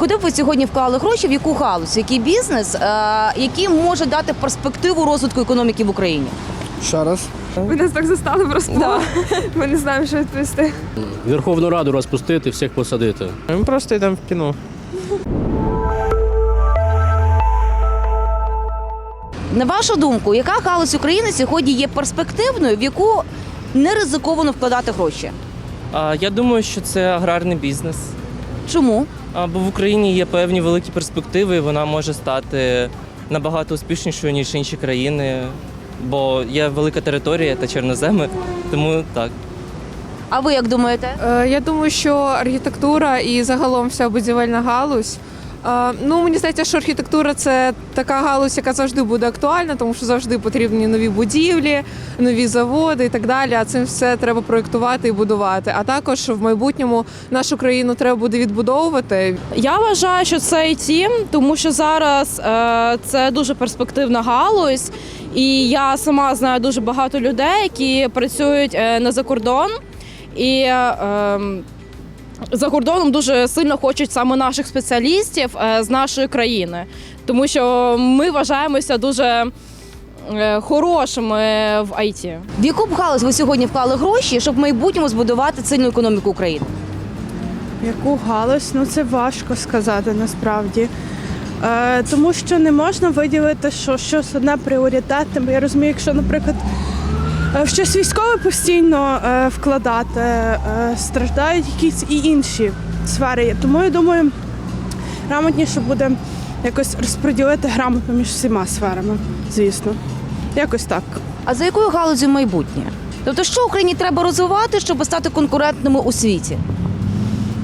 Куди б ви сьогодні вклали гроші? В яку галузь, в який бізнес, е, який може дати перспективу розвитку економіки в Україні? Ще раз. Ви нас так застали врасплох. Ми не знаємо, що відповісти. Верховну Раду розпустити, всіх посадити. Ми просто йдемо в кіно. На вашу думку, яка галузь України сьогодні є перспективною, в яку не ризиковано вкладати гроші? Я думаю, що це аграрний бізнес. Чому? Бо в Україні є певні великі перспективи, і вона може стати набагато успішнішою, ніж інші країни. Бо є велика територія та чорноземи, тому так. А ви як думаєте? Е, Я думаю, що архітектура і загалом вся будівельна галузь. Ну, мені здається, що архітектура це така галузь, яка завжди буде актуальна, тому що завжди потрібні нові будівлі, нові заводи і так далі. А цим все треба проєктувати і будувати. А також в майбутньому нашу країну треба буде відбудовувати. Я вважаю, що це IT, тому що зараз е, це дуже перспективна галузь, і я сама знаю дуже багато людей, які працюють е, на закордон, і е, за кордоном дуже сильно хочуть саме наших спеціалістів е, з нашої країни, тому що ми вважаємося дуже е, хорошими в IT. В яку б галузь ви сьогодні вклали гроші, щоб в майбутньому збудувати сильну економіку України? Яку галузь? Ну це важко сказати насправді. Е, тому що не можна виділити, що щось одне пріоритетне. Бо я розумію, якщо, наприклад, в щось військове постійно е, вкладати, е, страждають якісь і інші сфери. Тому я думаю, грамотніше буде якось розподілити грамотно між всіма сферами, звісно. Якось так. А за якою галузю майбутнє? Тобто, що Україні треба розвивати, щоб стати конкурентними у світі?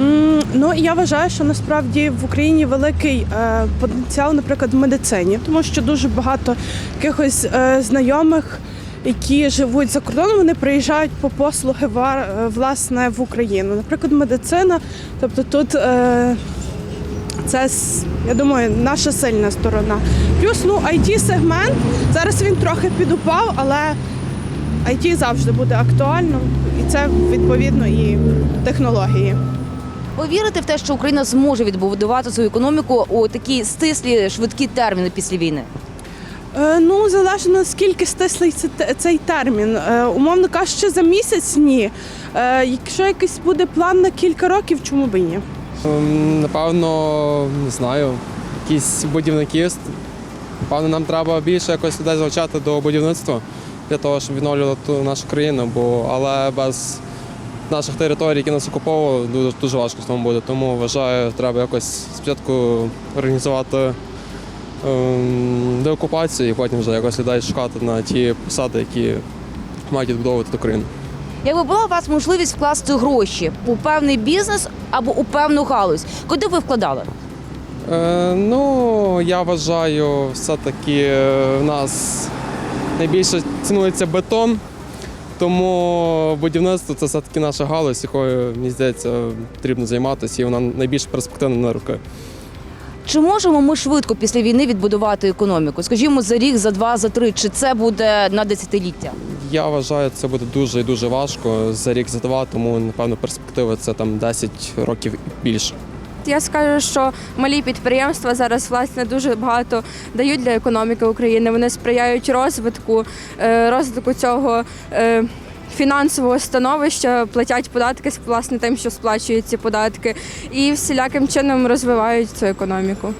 М, Ну я вважаю, що насправді в Україні великий е, потенціал, наприклад, в медицині, тому що дуже багато якихось е, знайомих, які живуть за кордоном, вони приїжджають по послуги е, власне в Україну. Наприклад, медицина, тобто тут. Е, це я думаю, наша сильна сторона. Плюс ну it сегмент зараз він трохи підупав, але IT завжди буде актуально, і це відповідно і технології. Ви вірите в те, що Україна зможе відбудувати свою економіку у такі стислі швидкі терміни після війни? Е, Ну, залежно наскільки стислий цей термін. Е, Умовно кажучи, за місяць ні. Е, Якщо якийсь буде план на кілька років, чому б і ні? Ем, Напевно, не знаю, якісь будівники. Напевно, нам треба більше якось людей залучати до будівництва для того, щоб відновлювати нашу країну, бо але без наших територій, які нас окуповували, дуже, дуже важко з тому буде. Тому вважаю, треба якось спочатку організувати ем, деокупацію і потім вже якось людей шукати на ті посади, які мають відбудовувати ту країну. Якби була у вас можливість вкласти гроші у певний бізнес або у певну галузь, куди б ви вкладали? Е, ну, я вважаю, все-таки е, в нас найбільше цінується бетон, тому будівництво це все-таки наша галузь, якою, мені здається, потрібно займатися, і вона найбільш перспективна на руки. Чи можемо ми швидко після війни відбудувати економіку? Скажімо, за рік, за два, за три, чи це буде на десятиліття? Я вважаю, це буде дуже і дуже важко за рік, за два, тому напевно перспектива це там 10 років і більше. Я скажу, що малі підприємства зараз власне дуже багато дають для економіки України. Вони сприяють розвитку, е, розвитку цього. Фінансового становища платять податки власне тим, що сплачують ці податки, і всіляким чином розвивають цю економіку.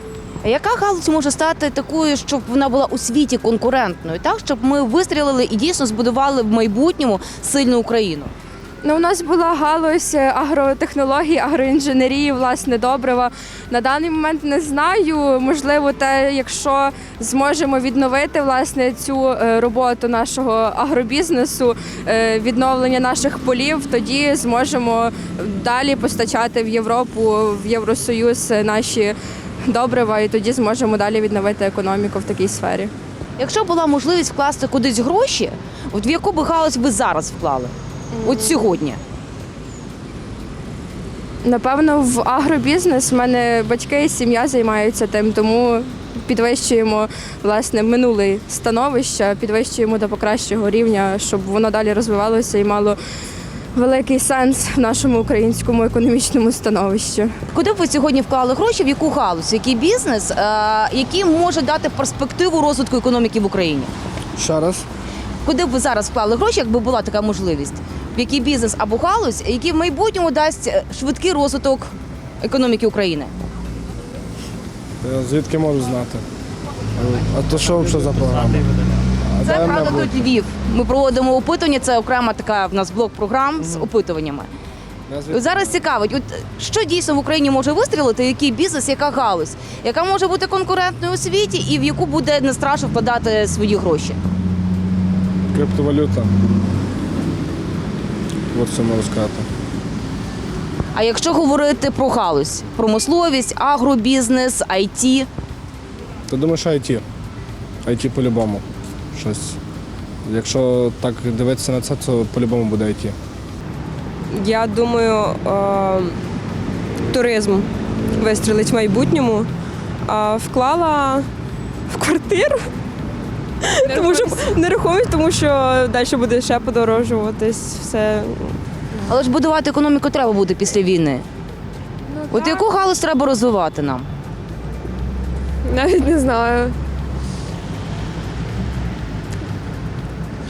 Яка галузь може стати такою, щоб вона була у світі конкурентною, так щоб ми вистрілили і дійсно збудували в майбутньому сильну Україну? Ну, у нас була галузь агротехнології, агроінженерії, власне, добрива. На даний момент не знаю. Можливо, те, якщо зможемо відновити власне цю е, роботу нашого агробізнесу, е, відновлення наших полів, тоді зможемо далі постачати в Європу, в Євросоюз наші добрива, і тоді зможемо далі відновити економіку в такій сфері. Якщо була можливість вкласти кудись гроші, от в яку би галузь ви зараз вклали? От сьогодні. Напевно, в агробізнес в мене батьки і сім'я займаються тим, тому підвищуємо власне минуле становище, підвищуємо до покращого рівня, щоб воно далі розвивалося і мало великий сенс в нашому українському економічному становищі. Куди б ви сьогодні вклали гроші? В яку галузь, в який бізнес, е, який може дати перспективу розвитку економіки в Україні? Ще раз. Куди б ви зараз вклали гроші, якби була така можливість? В який бізнес або галузь, який в майбутньому дасть е, швидкий розвиток економіки України? Звідки можу знати? А то що взагалі за програма? Це дай правда тут Львів. Ми проводимо опитування. Це окрема така в нас блок програм з опитуваннями. Зараз цікавить, от що дійсно в Україні може вистрілити, який бізнес, яка галузь, яка може бути конкурентною у світі і в яку буде не страшно вкладати свої гроші. Криптовалюта. От що можу сказати. А якщо говорити про галузь, промисловість, агробізнес, IT, Ти думаєш IT? IT по-любому. Щось. Якщо так дивитися на це, то по-любому буде IT. Я думаю, туризм вистрілить в майбутньому. Вклала в квартиру. Тому що нерухомість, тому що далі буде ще подорожуватись все. але ж будувати економіку треба буде після війни. От яку галузь треба розвивати нам? Навіть не знаю.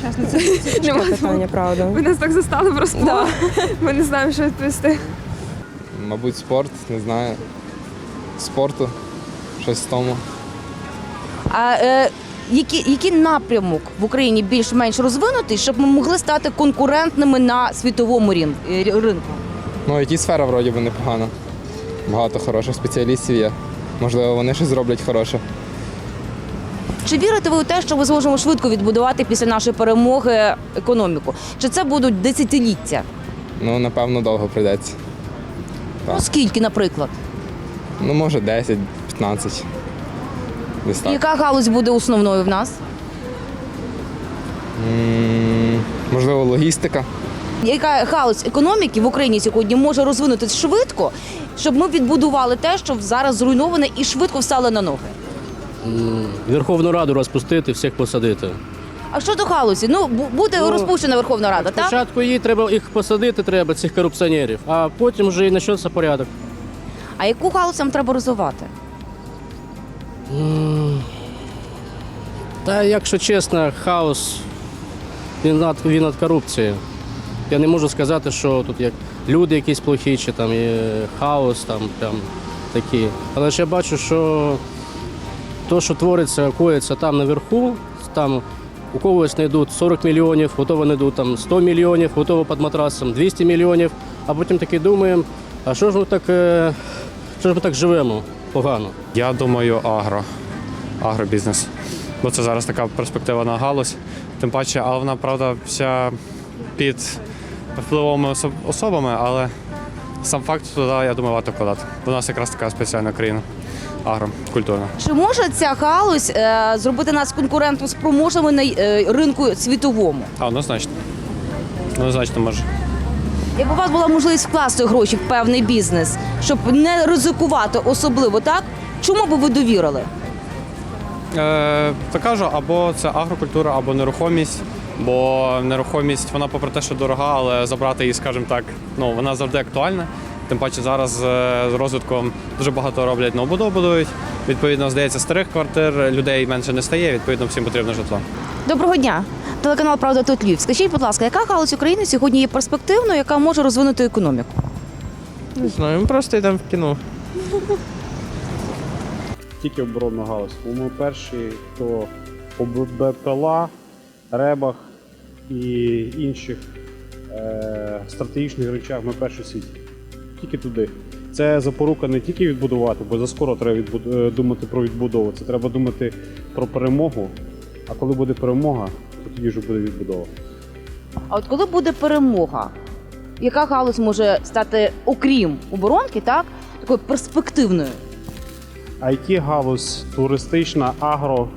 Чесно, це Нема питання, правда. Ви нас так застали просто. Да. Ми не знаємо, що відповісти. Мабуть, спорт, не знаю. Спорту, щось в тому. А е, який, який напрямок в Україні більш-менш розвинутий, щоб ми могли стати конкурентними на світовому рін- е, ринку? Ну, it сфера вроді би непогана. Багато хороших спеціалістів є. Можливо, вони щось зроблять хороше. Чи вірите ви у те, що ми зможемо швидко відбудувати після нашої перемоги економіку? Чи це будуть десятиліття? Ну, напевно, довго прийдеться. Так. Ну скільки, наприклад? Ну, може, 10-15. Десь. Яка галузь буде основною в нас? М, Можливо, логістика. Яка галузь економіки в Україні сьогодні може розвинутися швидко, щоб ми відбудували те, що зараз зруйноване, і швидко встали на ноги? Верховну Раду розпустити, всіх посадити. А щодо галузі? Ну бу- буде Ну, розпущена Верховна Рада, так? Спочатку її треба їх посадити, треба цих корупціонерів, а потім вже і почнеться порядок. А яку галузь нам треба розвивати? Та якщо чесно, хаос він над, він над корупцією. Я не можу сказати, що тут як люди якісь плохі, чи там є хаос, там прям такі. Але ж я бачу, що то, що твориться, коїться там наверху, там у когось знайдуть 40 мільйонів, у того знайдуть там 100 мільйонів, у того під матрасом 200 мільйонів, а потім таки думаємо, а що ж ми так, е, що ж ми так живемо погано? Я думаю, агро, агробізнес. Бо це зараз така перспективна галузь. Тим паче, але вона, правда, вся під впливовими особами, але сам факт туди, я думаю, варто вкладати. Бо у нас якраз така спеціальна країна. Агро, культурна. Чи може ця галузь е, зробити нас конкурентно спроможними на е, ринку світовому? А, однозначно. Однозначно може. Якби у вас була можливість вкласти гроші в певний бізнес, щоб не ризикувати особливо, так чому би ви довірили? Е, то кажу, або це агрокультура, або нерухомість. Бо нерухомість, вона, попри те, що дорога, але забрати її, скажімо так, ну вона завжди актуальна. Тим паче зараз е, з розвитком дуже багато роблять новобудов будують. Відповідно, здається, старих квартир людей менше не стає. Відповідно, всім потрібно житло. Доброго дня. Телеканал Правда тут Львів. Скажіть, будь ласка, яка галузь України сьогодні є перспективною, яка може розвинути економіку? Не знаю, ми просто йдемо в кіно. Тільки оборонна галузь. Бо ми перші, хто по БПЛА, ребах і інших е, стратегічних речах ми перші світі. Тільки туди. Це запорука не тільки відбудувати, бо заскоро треба відбуд- е, думати про відбудову. Це треба думати про перемогу. А коли буде перемога, то тоді вже буде відбудова. А от коли буде перемога, яка галузь може стати, окрім оборонки, так такою перспективною? It галузь, туристична, агро,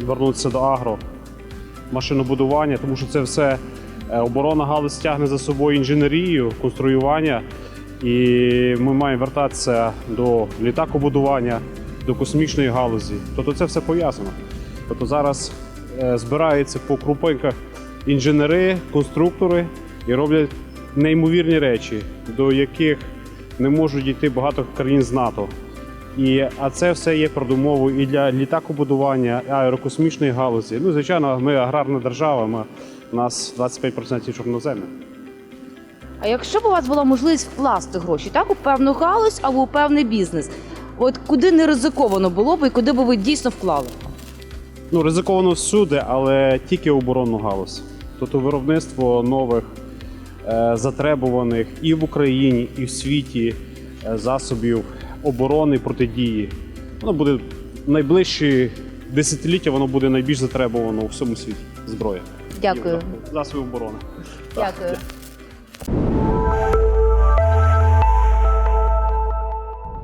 вернутися до агро, машинобудування, тому що це все е, оборонна галузь тягне за собою інженерію, конструювання. І ми маємо вертатися до літакобудування, до космічної галузі. Тобто це все пов'язано. Тобто зараз е, збираються по крупинках інженери, конструктори і роблять неймовірні речі, до яких не можуть дійти багато країн з НАТО. І, а це все є передумовою і для літакобудування, аерокосмічної галузі. Ну, звичайно, ми аграрна держава, ми, у нас 25% чорноземів. А якщо б у вас була можливість вкласти гроші, так у певну галузь або у певний бізнес, от куди не ризиковано було б і куди б ви дійсно вклали? Ну, ризиковано всюди, але тільки оборонну галузь. Тобто виробництво нових е, затребуваних і в Україні, і в світі е, засобів оборони протидії. Воно буде в найближчі десятиліття, воно буде найбільш затребувано у всьому світі зброя. Дякую. Засоби оборони. Дякую.